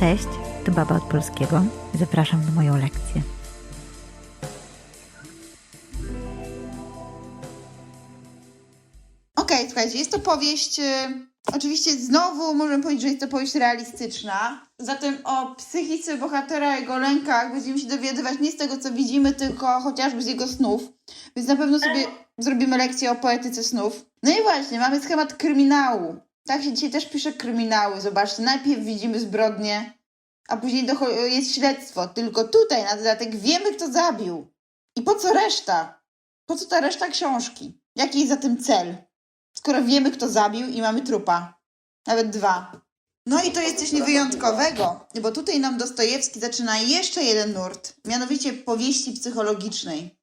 Cześć, tu Baba od Polskiego. Zapraszam na moją lekcję. Okej, słuchajcie, jest to powieść. e, oczywiście znowu możemy powiedzieć, że jest to powieść realistyczna. Zatem o psychice bohatera, jego lękach będziemy się dowiadywać nie z tego, co widzimy, tylko chociażby z jego snów. Więc na pewno sobie zrobimy lekcję o poetyce snów. No i właśnie, mamy schemat kryminału. Tak się dzisiaj też pisze kryminały. Zobaczcie, najpierw widzimy zbrodnię, a później jest śledztwo. Tylko tutaj na dodatek wiemy, kto zabił. I po co reszta? Po co ta reszta książki? Jaki jest za tym cel? skoro wiemy, kto zabił i mamy trupa. Nawet dwa. No i to jest coś niewyjątkowego, bo tutaj nam Dostojewski zaczyna jeszcze jeden nurt, mianowicie powieści psychologicznej,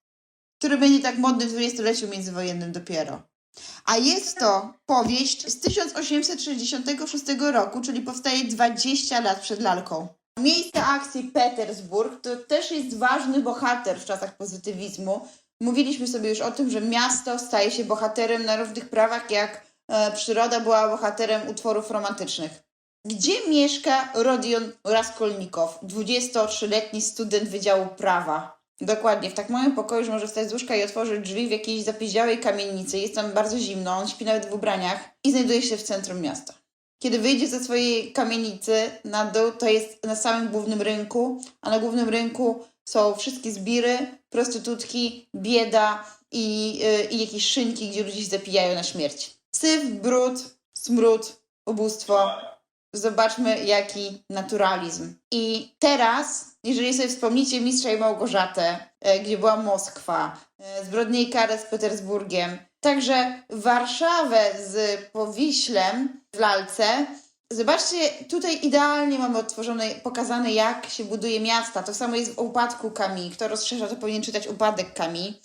który będzie tak modny w dwudziestoleciu międzywojennym dopiero. A jest to powieść z 1866 roku, czyli powstaje 20 lat przed lalką. Miejsce akcji Petersburg to też jest ważny bohater w czasach pozytywizmu, Mówiliśmy sobie już o tym, że miasto staje się bohaterem na równych prawach, jak e, przyroda była bohaterem utworów romantycznych. Gdzie mieszka Rodion Raskolnikow, 23-letni student Wydziału Prawa? Dokładnie, w tak małym pokoju, że może wstać z łóżka i otworzyć drzwi w jakiejś zapiździałej kamienicy. Jest tam bardzo zimno, on śpi nawet w ubraniach i znajduje się w centrum miasta. Kiedy wyjdzie ze swojej kamienicy na dół, to jest na samym głównym rynku, a na głównym rynku są wszystkie zbiry, prostytutki, bieda i, yy, i jakieś szynki, gdzie ludzie się zapijają na śmierć. Syf, brud, smród, ubóstwo. Zobaczmy, jaki naturalizm. I teraz, jeżeli sobie wspomnicie Mistrza i Małgorzatę, e, gdzie była Moskwa, e, zbrodnie i karę z Petersburgiem, także Warszawę z Powiślem w lalce, Zobaczcie, tutaj idealnie mamy odtworzone, pokazane jak się buduje miasta. To samo jest w upadku Kami. Kto rozszerza, to powinien czytać upadek Kami.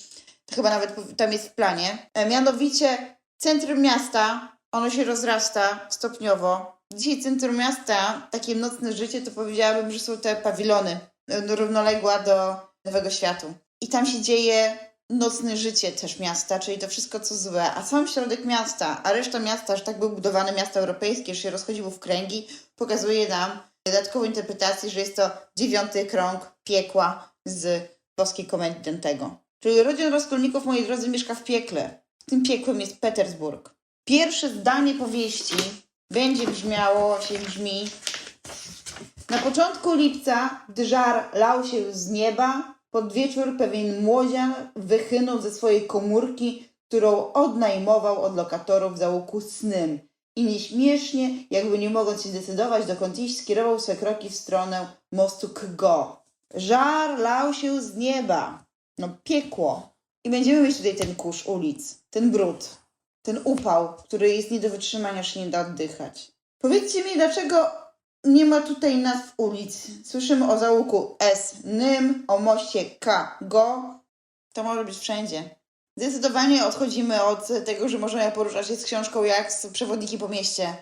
To chyba nawet tam jest w planie. E, mianowicie centrum miasta, ono się rozrasta stopniowo. Dzisiaj centrum miasta, takie nocne życie, to powiedziałabym, że są te pawilony e, równoległa do Nowego Światu. I tam się dzieje nocne życie też miasta, czyli to wszystko co złe, a sam środek miasta, a reszta miasta, że tak były budowane miasta europejskie, że się rozchodziło w kręgi, pokazuje nam dodatkową interpretację, że jest to dziewiąty krąg piekła z boskiej komendy Dantego. Czyli Rodion Raskolnikow, moi drodzy, mieszka w piekle. Tym piekłem jest Petersburg. Pierwsze zdanie powieści będzie brzmiało, się brzmi na początku lipca, gdy żar lał się z nieba, pod wieczór pewien młodzian wychynął ze swojej komórki, którą odnajmował od lokatorów w załuku snym i nieśmiesznie, jakby nie mogąc się zdecydować dokąd iść, skierował swe kroki w stronę mostu Kgo. Żar lał się z nieba. No piekło. I będziemy mieć tutaj ten kurz ulic, ten brud, ten upał, który jest nie do wytrzymania, się nie da oddychać. Powiedzcie mi, dlaczego nie ma tutaj nazw ulic. Słyszymy o załuku S, Nym, o moście K, Go. To może być wszędzie. Zdecydowanie odchodzimy od tego, że możemy poruszać się z książką jak z przewodniki po mieście.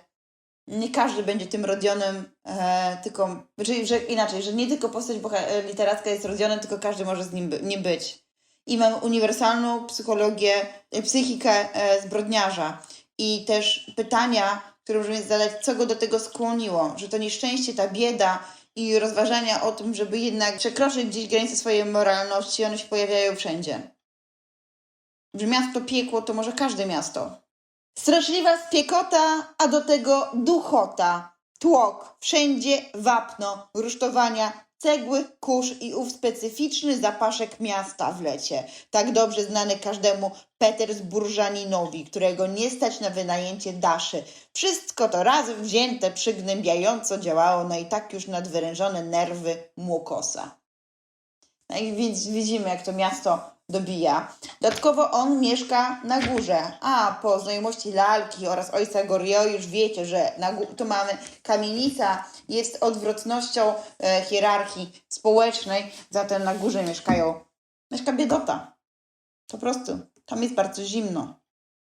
Nie każdy będzie tym Rodionem, e, tylko, czyli że inaczej, że nie tylko postać e, literacka jest Rodionem, tylko każdy może z nim nie być. I mamy uniwersalną psychologię, e, psychikę e, zbrodniarza i też pytania, które możemy zadać, co go do tego skłoniło, że to nieszczęście, ta bieda i rozważania o tym, żeby jednak przekroczyć gdzieś granice swojej moralności, one się pojawiają wszędzie. Że miasto piekło to może każde miasto. Straszliwa spiekota, a do tego duchota. Tłok, wszędzie wapno, rusztowania, cegły, kurz i ów specyficzny zapaszek miasta w lecie. Tak dobrze znany każdemu Petersburżaninowi, którego nie stać na wynajęcie daszy. Wszystko to razem wzięte przygnębiająco działało na i tak już nadwyrężone nerwy Młokosa. No i widz- widzimy, jak to miasto dobija. Dodatkowo on mieszka na górze, a po znajomości lalki oraz ojca Gorio już wiecie, że na tu mamy kamienica, jest odwrotnością e, hierarchii społecznej, zatem na górze mieszkają, mieszka biedota. Po prostu. Tam jest bardzo zimno.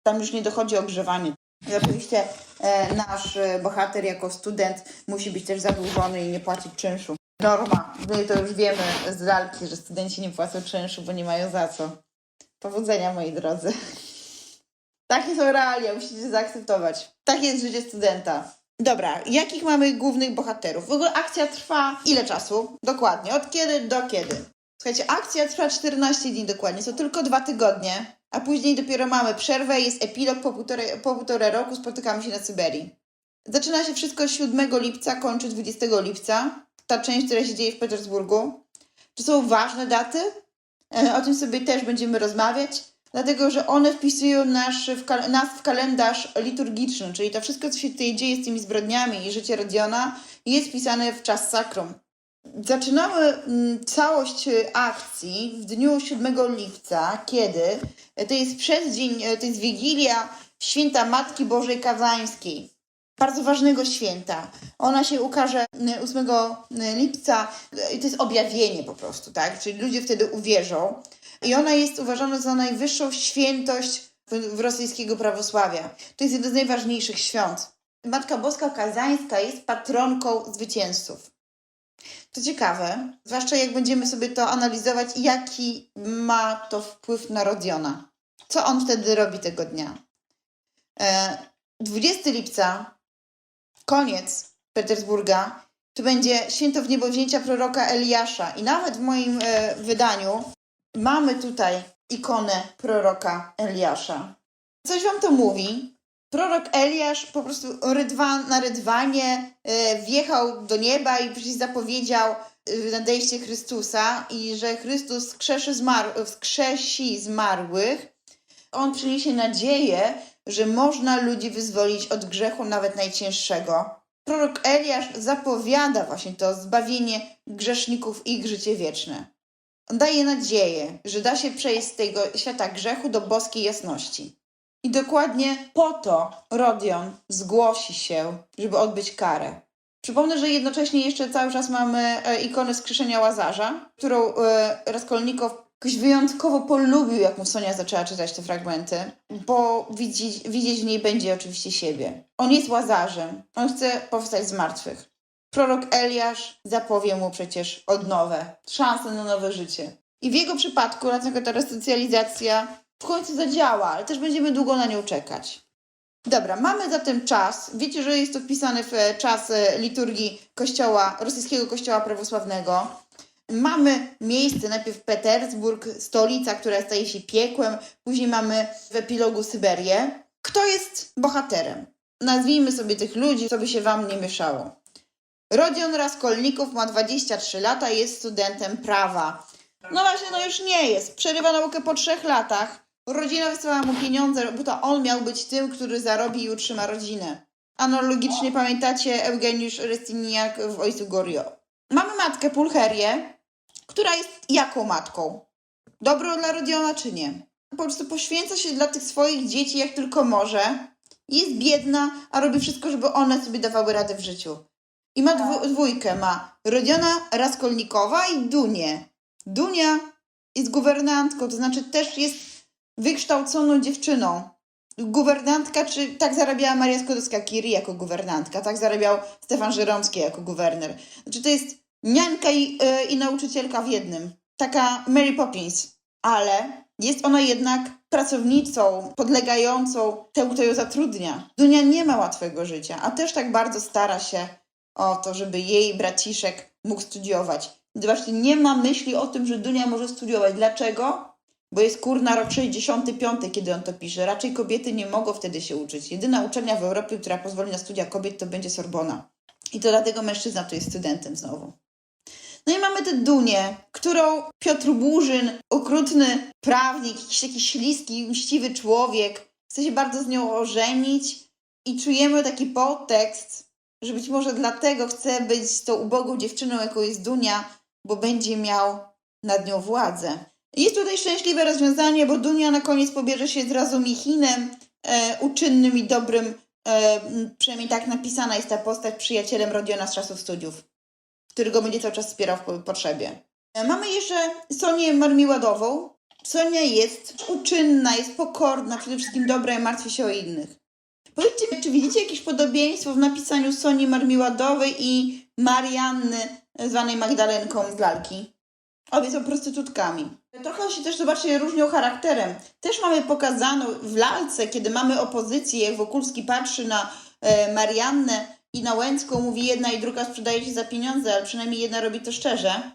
Tam już nie dochodzi o grzewanie. I oczywiście e, nasz e, bohater jako student musi być też zadłużony i nie płacić czynszu. Norma. My to już wiemy z lalki, że studenci nie płacą czynszu, bo nie mają za co. Powodzenia, moi drodzy. Takie są realia, musicie zaakceptować. Takie jest życie studenta. Dobra, jakich mamy głównych bohaterów? W ogóle akcja trwa ile czasu? Dokładnie, od kiedy do kiedy? Słuchajcie, akcja trwa 14 dni dokładnie, są tylko dwa tygodnie, a później dopiero mamy przerwę, jest epilog po półtorej, po półtorej roku, spotykamy się na Syberii. Zaczyna się wszystko 7 lipca, kończy 20 lipca, ta część, która się dzieje w Petersburgu. To są ważne daty, e, o tym sobie też będziemy rozmawiać, dlatego że one wpisują nasz, w kal- nas w kalendarz liturgiczny, czyli to wszystko, co się tutaj dzieje z tymi zbrodniami i życie Rodiona jest wpisane w czas sakrum. Zaczynamy mm, całość e, akcji w dniu 7 lipca, kiedy to jest przeddzień, e, to jest Wigilia Święta Matki Bożej Kazańskiej. Bardzo ważnego święta. Ona się ukaże mm, 8 lipca e, i to jest objawienie po prostu, tak? Czyli ludzie wtedy uwierzą. I ona jest uważana za najwyższą świętość w, rosyjskiego prawosławia. To jest jeden z najważniejszych świąt. Matka Boska Kazańska jest patronką zwycięzców. To ciekawe, zwłaszcza jak będziemy sobie to analizować, jaki ma to wpływ na Rodiona. Co on wtedy robi tego dnia? E, 20 lipca, koniec Petersburga, to będzie święto wniebowzięcia proroka Eliasza. I nawet w moim e, wydaniu mamy tutaj ikonę proroka Eliasza. Coś wam to mówi? Prorok Eliasz po prostu rydwan, na rydwanie e, wjechał do nieba i przecież zapowiedział e, nadejście Chrystusa i że Chrystus wskrzeszy zmar- wskrzesi zmarłych. On przyniesie nadzieję, że można ludzi wyzwolić od grzechu nawet najcięższego. Prorok Eliasz zapowiada właśnie to zbawienie grzeszników i ich życie wieczne. On daje nadzieję, że da się przejść z tego świata grzechu do boskiej jasności. I dokładnie po to Rodion zgłosi się, żeby odbyć karę. Przypomnę, że jednocześnie jeszcze cały czas mamy e, ikonę skrzeszenia Łazarza, którą e, Raskolnikow jakoś wyjątkowo polubił, jak mu Sonia zaczęła czytać te fragmenty, bo widzieć, widzieć w niej będzie oczywiście siebie. On jest Łazarzem, on chce powstać z martwych. Prorok Eliasz zapowie mu przecież odnowę, szansę na nowe życie. I w jego przypadku, dlatego ta resocjalizacja w końcu zadziała, ale też będziemy długo na nią czekać. Dobra, mamy zatem czas. Wiecie, że jest to wpisane w czas e, liturgii kościoła, rosyjskiego kościoła prawosławnego. Mamy miejsce, najpierw Petersburg, stolica, która staje się piekłem, później mamy w epilogu Syberię. Kto jest bohaterem? Nazwijmy sobie tych ludzi, co by się wam nie mieszało. Rodion Raskolnikow ma 23 lata, jest studentem prawa. No właśnie, no już nie jest. Przerywa naukę po trzech latach. Rodzina wysłała mu pieniądze, bo to on miał być tym, który zarobi i utrzyma rodzinę. Analogicznie pamiętacie Eugeniusz Restiniak w Ojcu Gorio. Mamy matkę Pulcherię, która jest jaką matką? Dobrą dla Rodiona czy nie? Po prostu poświęca się dla tych swoich dzieci jak tylko może. Jest biedna, a robi wszystko, żeby one sobie dawały radę w życiu. I ma dwu, dwójkę, ma Rodiona Raskolnikowa i Dunię. Dunia jest guwernantką, to znaczy też jest wykształconą dziewczyną. Guwernantka, czy tak zarabiała Maria Skłodowska-Curie jako guwernantka, tak zarabiał Stefan Żeromski jako guwerner. Znaczy to jest niańka i, yy, i nauczycielka w jednym. Taka Mary Poppins. Ale jest ona jednak pracownicą, podlegającą temu, kto ją zatrudnia. Dunia nie ma łatwego życia, a też tak bardzo stara się o to, żeby jej braciszek mógł studiować. Zobaczcie, nie ma myśli o tym, że Dunia może studiować. Dlaczego? Bo jest kurna rok 65, kiedy on to pisze. Raczej kobiety nie mogą wtedy się uczyć. Jedyna uczelnia w Europie, która pozwoli na studia kobiet, to będzie Sorbona. I to dlatego mężczyzna tu jest studentem znowu. No i mamy tę Dunię, którą Piotr Burzyn, okrutny prawnik, jakiś taki śliski, mściwy człowiek, chce się bardzo z nią ożenić i czujemy taki podtekst, że być może dlatego chce być tą ubogą dziewczyną, jaką jest Dunia, bo będzie miał nad nią władzę. Jest tutaj szczęśliwe rozwiązanie, bo Dunia na koniec pobierze się z Razumichinem, e, uczynnym i dobrym, e, przynajmniej tak napisana jest ta postać, przyjacielem Rodiona z czasów studiów, który go będzie cały czas wspierał w potrzebie. Mamy jeszcze Sonię Marmiładową. Sonia jest uczynna, jest pokorna, przede wszystkim dobra i martwi się o innych. Powiedzcie mi, czy widzicie jakieś podobieństwo w napisaniu Soni Marmiładowej i Marianny, zwanej Magdalenką z lalki? Obie są prostytutkami. Trochę się też, zobaczcie, różnią charakterem. Też mamy pokazaną w lalce, kiedy mamy opozycję, jak Wokulski patrzy na e, Mariannę, i na Łęcką mówi jedna i druga sprzedaje się za pieniądze, ale przynajmniej jedna robi to szczerze,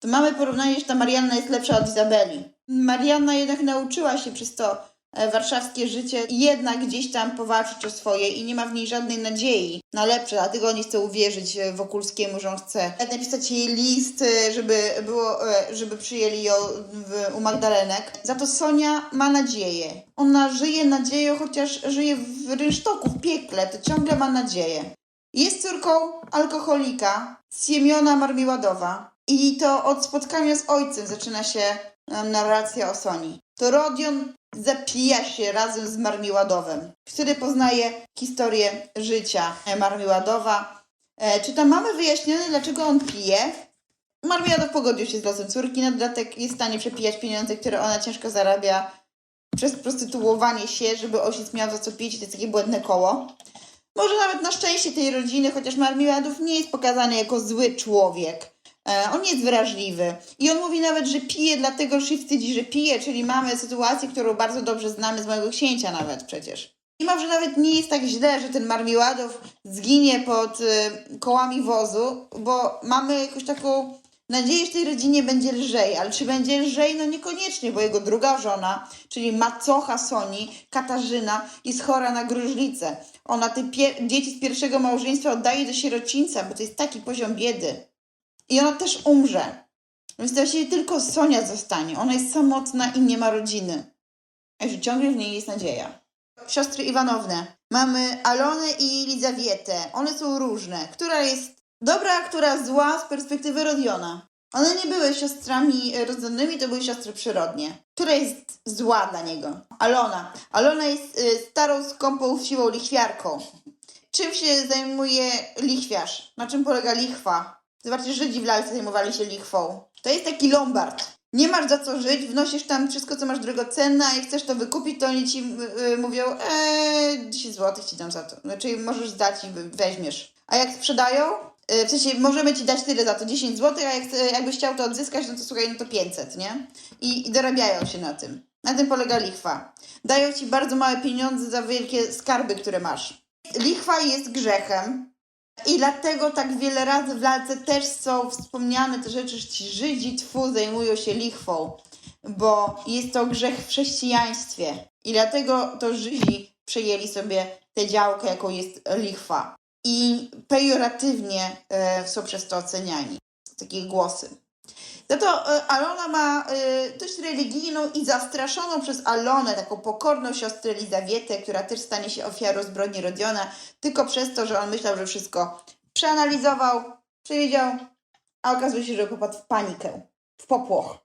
to mamy porównanie, że ta Marianna jest lepsza od Izabeli. Marianna jednak nauczyła się przez to e, warszawskie życie jednak gdzieś tam powalczyć o swoje i nie ma w niej żadnej nadziei na lepsze, dlatego nie chce uwierzyć e, Wokulskiemu, że on chce napisać jej list, e, żeby, było, żeby przyjęli ją w, u Magdalenek. Za to Sonia ma nadzieję. Ona żyje nadzieją, chociaż żyje w rynsztoku, w piekle, to ciągle ma nadzieję. Jest córką alkoholika Siemiona Marmiładowa i to od spotkania z ojcem zaczyna się narracja o Soni. To Rodion zapija się razem z Marmiładowem, który poznaje historię życia e, Marmiładowa. E, czy tam mamy wyjaśnione, dlaczego on pije? Marmiładow pogodził się z losem córki, na dodatek jest w stanie przepijać pieniądze, które ona ciężko zarabia przez prostytuowanie się, żeby ojciec miał za co pić. To jest takie błędne koło. Może nawet na szczęście tej rodziny, chociaż Marmiładów nie jest pokazany jako zły człowiek. E, on jest wrażliwy. I on mówi nawet, że pije dlatego, że się wstydzi, że pije, czyli mamy sytuację, którą bardzo dobrze znamy z mojego księcia nawet przecież. I może nawet nie jest tak źle, że ten Marmiładow zginie pod y, kołami wozu, bo mamy jakąś taką nadzieję, że tej rodzinie będzie lżej. Ale czy będzie lżej? No niekoniecznie, bo jego druga żona, czyli macocha Soni, Katarzyna, jest chora na gruźlicę. Ona te dzieci z pierwszego małżeństwa oddaje do sierocińca, bo to jest taki poziom biedy. I ona też umrze. Więc właściwie tylko Sonia zostanie. Ona jest samotna i nie ma rodziny. Także ciągle w niej jest nadzieja. Siostry Iwanowne. Mamy Alonę i Lizawietę. One są różne. Która jest dobra, która zła z perspektywy Rodiona. One nie były siostrami rodzonymi, to były siostry przyrodnie. Która jest zła dla niego? Alona. Alona jest y, starą, skąpą, siłą lichwiarką. Czym się zajmuje lichwiarz? Na czym polega lichwa? Zobaczcie, Żydzi w lalce zajmowali się lichwą. To jest taki lombard. Nie masz za co żyć, wnosisz tam wszystko, co masz drogocenne, a jak chcesz to wykupić, to oni ci y, mówią, eee, 10 zł ci dam za to. Znaczy możesz zdać i weźmiesz. A jak sprzedają, w sensie możemy ci dać tyle za to, 10 zł, a jak, jakbyś chciał to odzyskać, no to słuchaj, no to 500, nie? I, I dorabiają się na tym. Na tym polega lichwa. Dają ci bardzo małe pieniądze za wielkie skarby, które masz. Lichwa jest grzechem, i dlatego tak wiele razy w lalce też są wspomniane te rzeczy, że ci Żydzi twu zajmują się lichwą, bo jest to grzech w chrześcijaństwie. I dlatego to Żydzi przejęli sobie tę działkę, jaką jest lichwa. I pejoratywnie e, są przez to oceniani. Takie głosy. Za to e, Alona ma e, dość religijną i zastraszoną przez Alonę, taką pokorną siostrę Elizawietę, która też stanie się ofiarą zbrodni Rodiona, tylko przez to, że on myślał, że wszystko przeanalizował, przewidział, a okazuje się, że popadł w panikę, w popłoch.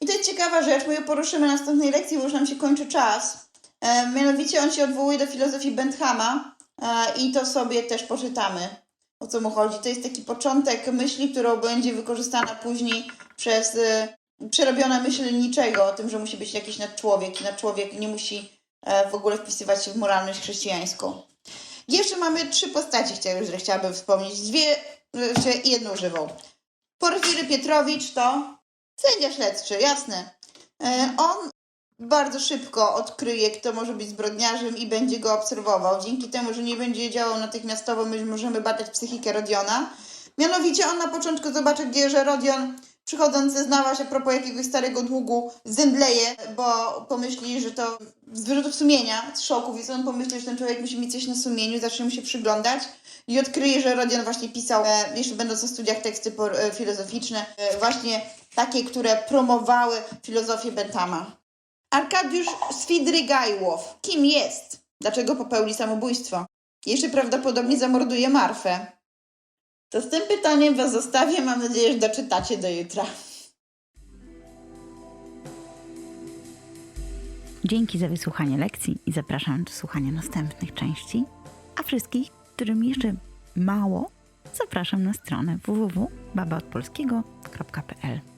I to jest ciekawa rzecz, my ją poruszymy na następnej lekcji, bo już nam się kończy czas. E, mianowicie on się odwołuje do filozofii Benthama i to sobie też poczytamy o co mu chodzi. To jest taki początek myśli, którą będzie wykorzystana później przez y, przerobione myśl niczego, o tym, że musi być jakiś nadczłowiek i nadczłowiek nie musi e, w ogóle wpisywać się w moralność chrześcijańską. Jeszcze mamy trzy postaci, które chciałabym wspomnieć. Dwie, czy jedną żywą. Porfiry Pietrowicz to sędzia śledczy, jasne. E, on bardzo szybko odkryje, kto może być zbrodniarzem i będzie go obserwował. Dzięki temu, że nie będzie działał natychmiastowo, my możemy badać psychikę Rodiona. Mianowicie on na początku zobaczy, gdzie, że Rodion przychodząc zeznawa się a propos jakiegoś starego długu, zemdleje, bo pomyśli, że to z wyrzutów sumienia, z szoku, więc on pomyśli, że ten człowiek musi mieć coś na sumieniu, zacznie mu się przyglądać i odkryje, że Rodion właśnie pisał, e, jeszcze będąc na studiach, teksty por, e, filozoficzne, e, właśnie takie, które promowały filozofię Benthama. Arkadiusz Swidrygajłow. Kim jest? Dlaczego popełni samobójstwo? Jeszcze prawdopodobnie zamorduje Marfę. To z tym pytaniem Was zostawię. Mam nadzieję, że doczytacie do jutra. Dzięki za wysłuchanie lekcji i zapraszam do słuchania następnych części. A wszystkich, którym jeszcze mało, zapraszam na stronę www.babaodpolskiego.pl.